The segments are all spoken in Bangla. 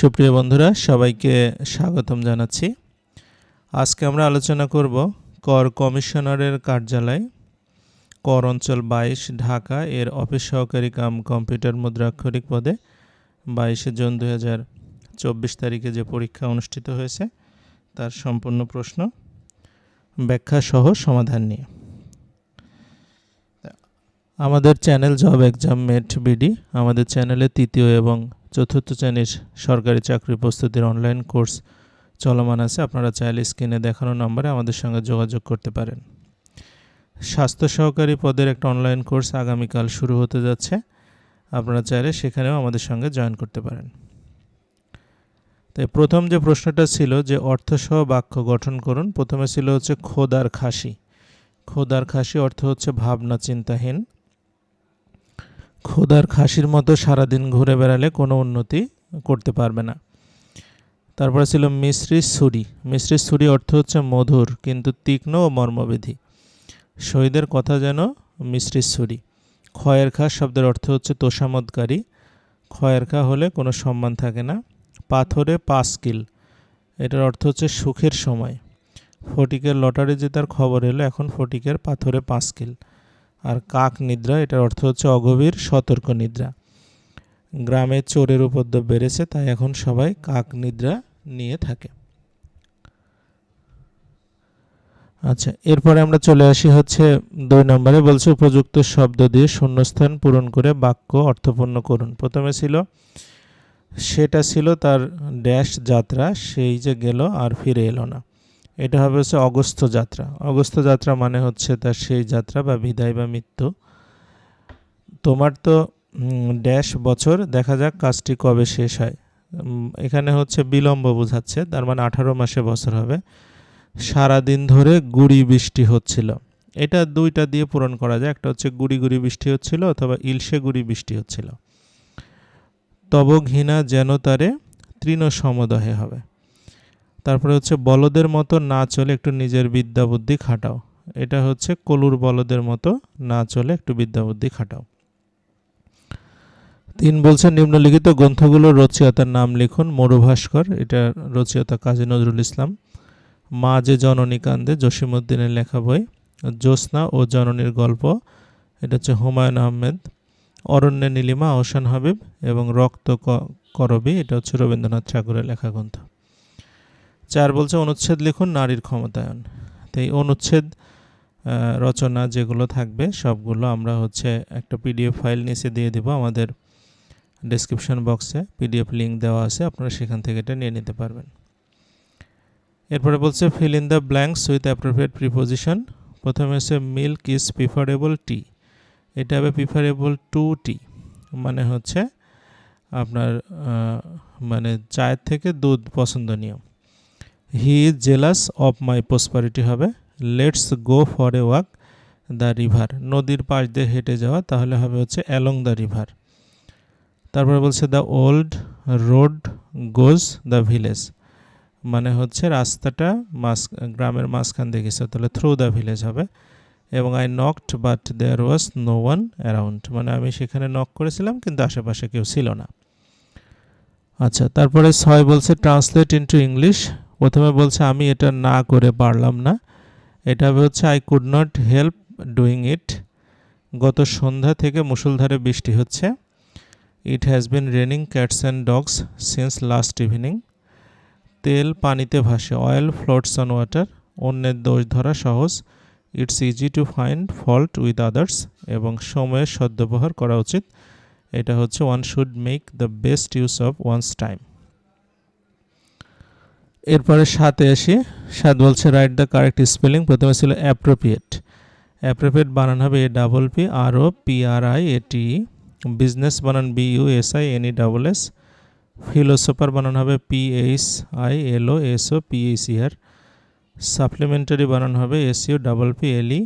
সুপ্রিয় বন্ধুরা, সবাইকে স্বাগতম জানাচ্ছি। আজকে আমরা আলোচনা করব কর কমিশনারের কার্যালয়, কর অঞ্চল বাইশ, ঢাকা। এর অফিস সহকারী কাম কম্পিউটার মুদ্রাক্ষরিক পদে বাইশে জুন হাজার চব্বিশ তারিখে যে পরীক্ষা অনুষ্ঠিত হয়েছে, তার সম্পূর্ণ প্রশ্ন, ব্যাখ্যা সহ সমাধান নিয়ে। আমাদের channel job exam mate BD, আমাদের চ্যানেলে তৃতীয় এবং চতুর্থ শ্রেণির সরকারি চাকরি প্রস্তুতির অনলাইন কোর্স চলমান আছে। আপনারা চাইলে স্ক্রিনে দেখানো নম্বরে আমাদের সঙ্গে যোগাযোগ করতে পারেন। স্বাস্থ্য সহকারী পদের একটা অনলাইন কোর্স আগামীকাল শুরু হতে যাচ্ছে। আপনারা চাইলে সেখানেও আমাদের সঙ্গে জয়েন করতে পারেন। তাই প্রথম যে প্রশ্নটা ছিল যে অর্থসহ বাক্য গঠন করুন, প্রথমে ছিল হচ্ছে খোদার খাসি। খোদার খাসি অর্থ হচ্ছে ভাবনা চিন্তাহীন। খোদার খাসির মতো সারাদিন ঘুরে বেড়ালে কোনো উন্নতি করতে পারবে না। তারপরে ছিল মিশ্রি ছুরি মিশ্রি ছুরি অর্থ হচ্ছে মধুর, কিন্তু তীক্ষ্ণ ও মর্মবেধী। শহীদের কথা যেন মিশ্রি ছুরি খয়ের খা শব্দের অর্থ হচ্ছে তোষামদকারী। খয়ের খা হলে কোনো সম্মান থাকে না। পাথরে পাস্কিল এটার অর্থ হচ্ছে সুখের সময়। ফটিকের লটারি জেতার খবর এলো, এখন ফটিকের পাথরে পাঁচকিল আর কাক নিদ্রা, এটার অর্থ হচ্ছে অগভীর সতর্ক নিদ্রা। গ্রামে চোরের উপদ্রব বেড়েছে, তাই এখন সবাই কাক নিদ্রা নিয়ে থাকে। আচ্ছা এরপরে আমরা চলে আসি হচ্ছে দুই নম্বরে, বলছে উপযুক্ত শব্দ দিয়ে শূন্যস্থান পূরণ করে বাক্য অর্থপূর্ণ করুন। প্রথমে ছিল, সেটা ছিল তার ড্যাশ যাত্রা, সেই যে গেল আর ফিরে এলো না। এটা হবে হচ্ছে অগস্ত্য যাত্রা। অগস্ত্য যাত্রা মানে হচ্ছে তার সেই যাত্রা বা বিদায় বা মৃত্যু। তোমার তো ড্যাশ বছর, দেখা যাক কাজটি কবে শেষ হয়। এখানে হচ্ছে বিলম্ব বোঝাচ্ছে, তার মানে আঠারো মাসে বছর হবে। সারা দিন ধরে গুড়ি বৃষ্টি হচ্ছিল। এটা দুইটা দিয়ে পূরণ করা যায়, একটা হচ্ছে গুড়ি গুড়ি বৃষ্টি হচ্ছিল অথবা ইলশে গুড়ি বৃষ্টি হচ্ছিল। তব ঘৃণা যেন তারে তৃণ সমদহে হবে। তারপরে হচ্ছে বলদের মতো না চলে একটু নিজের বিদ্যা বুদ্ধি খাটাও। এটা হচ্ছে কলুর বলদের মতো না চলে একটু বিদ্যা বুদ্ধি খাটাও। তিন বলছে নিম্নলিখিত গ্রন্থগুলোর রচয়িতার নাম লিখুন, মরুভাস্কর, এটা রচয়িতা কাজী নজরুল ইসলাম, মা যে জননী কান্দে জসিমুদ্দিনের লেখা বই, জ্যোৎস্না ও জননীর গল্প, এটা হচ্ছে হুমায়ুন আহমেদ, অরণ্যে নীলিমা আহসান হাবিব এবং রক্ত করবি, এটা হচ্ছে রবীন্দ্রনাথ ঠাকুরের লেখা গ্রন্থ। চার বলছে, অনুচ্ছেদ লিখুন নারীর ক্ষমতায়ন। তো এই অনুচ্ছেদ রচনা যেগুলো থাকবে, সবগুলো আমরা হচ্ছে একটা পিডিএফ ফাইল নিচে দিয়ে দেবো আমাদের ডেসক্রিপশন বক্সে পিডিএফ লিঙ্ক দেওয়া আছে, আপনারা সেখান থেকে এটা নিয়ে নিতে পারবেন। এরপরে বলছে fill in the blanks with appropriate preposition প্রথমে হচ্ছে মিল্ক ইজ প্রিফারেবল টি এটা হবে প্রিফারেবল টু টি মানে হচ্ছে, আপনার মানে চায়ের থেকে দুধ পছন্দনীয়। He is jealous of my prosperity হবে। Let's go for a walk the river. নদীর পাশ দিয়ে হেঁটে যাওয়া, তাহলে হবে হচ্ছে অ্যালং দ্য রিভার। তারপরে বলছে, the old road goes the village. মানে হচ্ছে রাস্তাটা মাস, গ্রামের মাঝখান দিয়ে গেছে, তাহলে থ্রু দ্য ভিলেজ হবে। এবং I knocked, but there was no one around. মানে আমি সেখানে নক করেছিলাম, কিন্তু আশেপাশে কেউ ছিল না। আচ্ছা তারপরে ছয় বলছে, ট্রান্সলেট ইন্টু ইংলিশ প্রথমে বলছে, আমি এটা না করে পারলাম না। এটা হচ্ছে I could not help doing it গত সন্ধ্যা থেকে মুসলধারে বৃষ্টি হচ্ছে। It has been raining cats and dogs since last evening তেল পানিতে ভাসে অয়েল ফ্লোটস অন ওয়াটার অন্যের দোষ ধরা সহজ। It's easy to find fault with others এবং সময়ের সদ্ব্যবহার করা উচিত। এটা হচ্ছে one should make the best use of one's time এরপরে সাথে আসি। সাত বলছে রাইট দ্য কারেক্ট স্পেলিং প্রথমে ছিল অ্যাপ্রোপ্রিয়েট অ্যাপ্রোপ্রিয়েট বানান হবে A double P R O P R I A T business বানান B U S I N E double S philosopher বানান হবে P H I L O S O P H R supplementary বানান হবে S U double P L E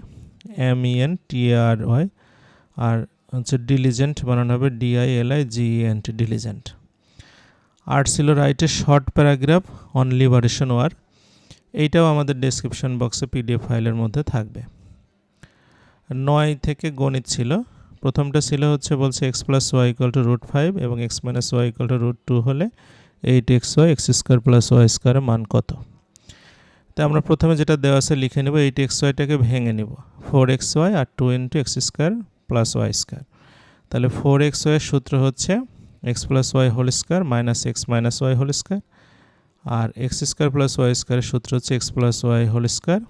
M E N T R Y আর হচ্ছে ডিলিজেন্ট বানান হবে D I L I G N T diligent art ছিল রাইটে short paragraph on liberation war. এইটাও আমাদের ডেসক্রিপশন বক্সে পিডিএফ ফাইলের মধ্যে থাকবে। নয় থেকে গণিত ছিল। প্রথমটা ছিল হচ্ছে বলছে X plus Y equal to root five এবং X minus Y equal to root two হলে eight X Y, X square plus Y স্কোয়ারের মান কত? তো আমরা প্রথমে যেটা দেওয়া আছে লিখে নেব, এইট এক্স ওয়াইটাকে ভেঙে নেব। ফোর এক্স ওয়াই আর two into X square plus Y square. তাহলে ফোর এক্স ওয়াইয়ের সূত্র হচ্ছে X plus Y whole square minus X minus Y whole square আর এক্স স্কোয়ার প্লাস ওয়াই স্কোয়ারের সূত্র হচ্ছে X plus Y whole square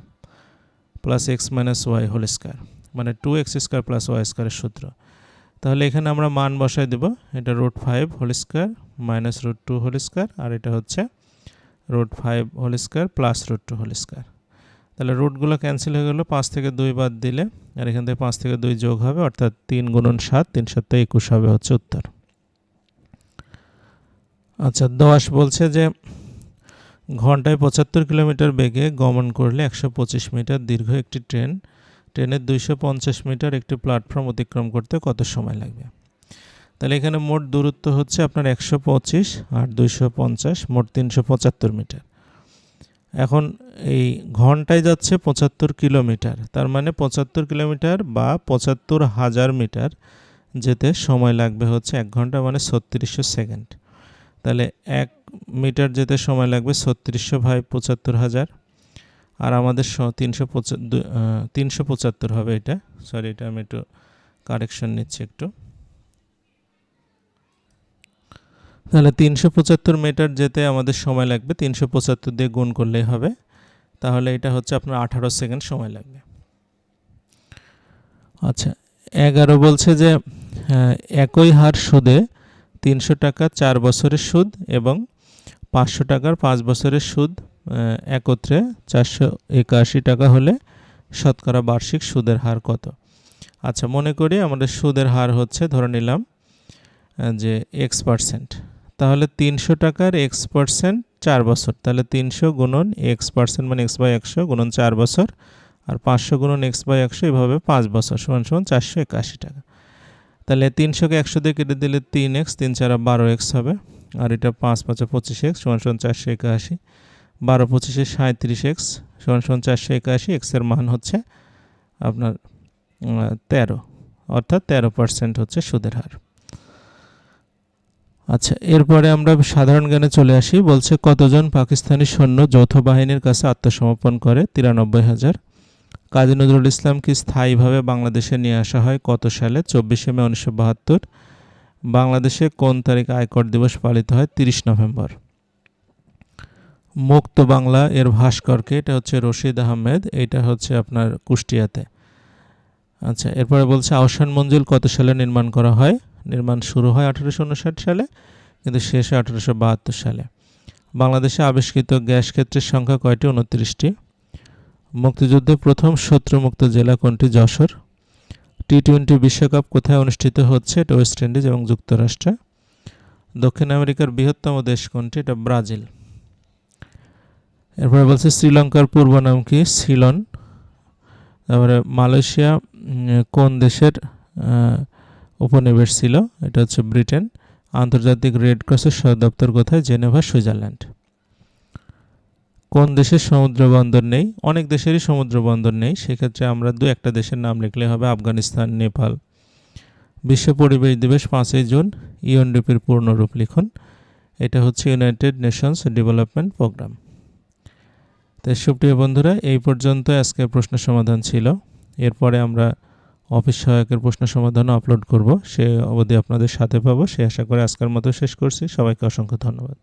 plus X minus Y whole square মানে two X square plus Y স্কোয়ারের সূত্র। তাহলে এখানে আমরা মান বসাই দেব, এটা root five whole square minus root two whole square আর এটা হচ্ছে root five whole square plus root two whole square তাহলে রুটগুলো ক্যান্সেল হয়ে গেলো, পাঁচ থেকে দুই বাদ দিলে, আর এখান থেকে পাঁচ থেকে দুই যোগ হবে, অর্থাৎ তিন গুণন সাত, তিন সাতটা একুশ হবে হচ্ছে উত্তর। আচ্ছা দশ বলছে যে ঘন্টায় পঁচাত্তর কিলোমিটার বেগে গমন করলে একশো পঁচিশ মিটার দীর্ঘ একটি ট্রেন ট্রেনের দুইশো পঞ্চাশ মিটার একটি প্ল্যাটফর্ম অতিক্রম করতে কত সময় লাগবে? তাহলে এখানে মোট দূরত্ব হচ্ছে আপনার একশো পঁচিশ আর দুইশো পঞ্চাশ, মোট তিনশো পঁচাত্তর মিটার। এখন এই ঘন্টায় যাচ্ছে পঁচাত্তর কিলোমিটার, তার মানে পঁচাত্তর কিলোমিটার বা পঁচাত্তর হাজার মিটার যেতে সময় লাগবে হচ্ছে এক ঘণ্টা মানে ছত্রিশশো সেকেন্ড। তাহলে এক মিটার যেতে সময় লাগবে ছত্রিশশো ভাই পঁচাত্তর হাজার। আর আমাদের তিনশো তিনশো পঁচাত্তর হবে এটা। সরি এটা আমি একটু কারেকশন নিচ্ছি একটু। তাহলে তিনশো পঁচাত্তর মিটার যেতে আমাদের সময় লাগবে, তিনশো পঁচাত্তর দিয়ে গুণ করলেই হবে। তাহলে এটা হচ্ছে আপনার আঠারো সেকেন্ড সময় লাগবে। আচ্ছা এগারো বলছে যে একই হার সুদে তিনশো টাকা চার বছরের সুদ এবং পাঁচশো টাকার পাঁচ বছরের সুদ একত্রে চারশো একাশি টাকা হলে শতকরা বার্ষিক সুদের হার কত? আচ্ছা মনে করি আমাদের সুদের হার হচ্ছে, ধরে নিলাম যে এক্স পার্সেন্ট তাহলে তিনশো টাকার এক্স পার্সেন্ট চার বছর, তাহলে তিনশো গুণন এক্স পার্সেন্ট মানে এক্স বাই একশো গুণন চার বছর, আর পাঁচশো গুণন এক্স বাই একশো এভাবে পাঁচ বছর, সমান সমান চারশো একাশি টাকা। তাহলে তিনশোকে একশো দিয়ে কেটে দিলে তিন এক্স, তিন চার বারো এক্স হবে। আর এটা পাঁচ পাঁচে পঁচিশ এক্স, সমান সমান চারশো একাশি। বারো পঁচিশে সাঁত্রিশ এক্স, সমান সমান চারশো একাশি। এক্সের মান হচ্ছে আপনার তেরো। অর্থাৎ তেরো পার্সেন্ট হচ্ছে সুদের হার। আচ্ছা এরপরে আমরা সাধারণ জ্ঞানে চলে আসি। বলছে, কতজন পাকিস্তানি সৈন্য যৌথ বাহিনীর কাছে আত্মসমর্পণ করে? তিরানব্বই হাজার। কাজী নজরুল ইসলামকে স্থায়ীভাবে বাংলাদেশে নিয়ে আসা হয় কত সালে? চব্বিশে মে উনিশশো বাহাত্তর। বাংলাদেশে কোন তারিখে আয়কর দিবস পালিত হয়? তিরিশ নভেম্বর। মুক্ত বাংলা এর ভাস্করকে, এটা হচ্ছে রশিদ আহমেদ, এটা হচ্ছে আপনার কুষ্টিয়াতে। আচ্ছা এরপরে বলছে, আহসান মঞ্জিল কত সালে নির্মাণ করা হয়? নির্মাণ শুরু হয় আঠারোশো উনষাট সালে, কিন্তু শেষ আঠারোশো বাহাত্তর সালে। বাংলাদেশে আবিষ্কৃত গ্যাস ক্ষেত্রের সংখ্যা কয়টি? উনত্রিশটি। মুক্তিযুদ্ধে প্রথম শত্রুমুক্ত জেলা কোনটি? যশোর। টি টোয়েন্টি বিশ্বকাপ কোথায় অনুষ্ঠিত হচ্ছে? এটা ওয়েস্ট ইন্ডিজ এবং যুক্তরাষ্ট্রে। দক্ষিণ আমেরিকার বৃহত্তম দেশ কোনটি? এটা ব্রাজিল। এরপরে বলছে শ্রীলঙ্কার পূর্ব নাম কি? সিলন। তারপরে মালয়েশিয়া কোন দেশের উপনিবেশ ছিল? এটা হচ্ছে ব্রিটেন। আন্তর্জাতিক রেড ক্রসের সদর দপ্তর কোথায়? Geneva, Switzerland. কোন দেশের সমুদ্র বন্দর নেই? অনেক দেশেরই সমুদ্র বন্দর নেই। সেক্ষেত্রে আমরা দু একটা দেশের নাম লিখলে হবে আফগানিস্তান, নেপাল। বিশ্ব পরিবেশ দিবস পাঁচই জুন। ইউএনডিপির পূর্ণরূপ লিখুন। এটা হচ্ছে ইউনাইটেড নেশনস ডেভেলপমেন্ট প্রোগ্রাম। তাই সুপ্রিয় বন্ধুরা, এই পর্যন্ত আজকের প্রশ্ন সমাধান ছিল। এরপরে আমরা অফিস সহায়কের প্রশ্ন সমাধানও আপলোড করব। সে অবধি আপনাদের সাথে পাবো। সে আশা করে আজকের মতো শেষ করছি। সবাইকে অসংখ্য ধন্যবাদ।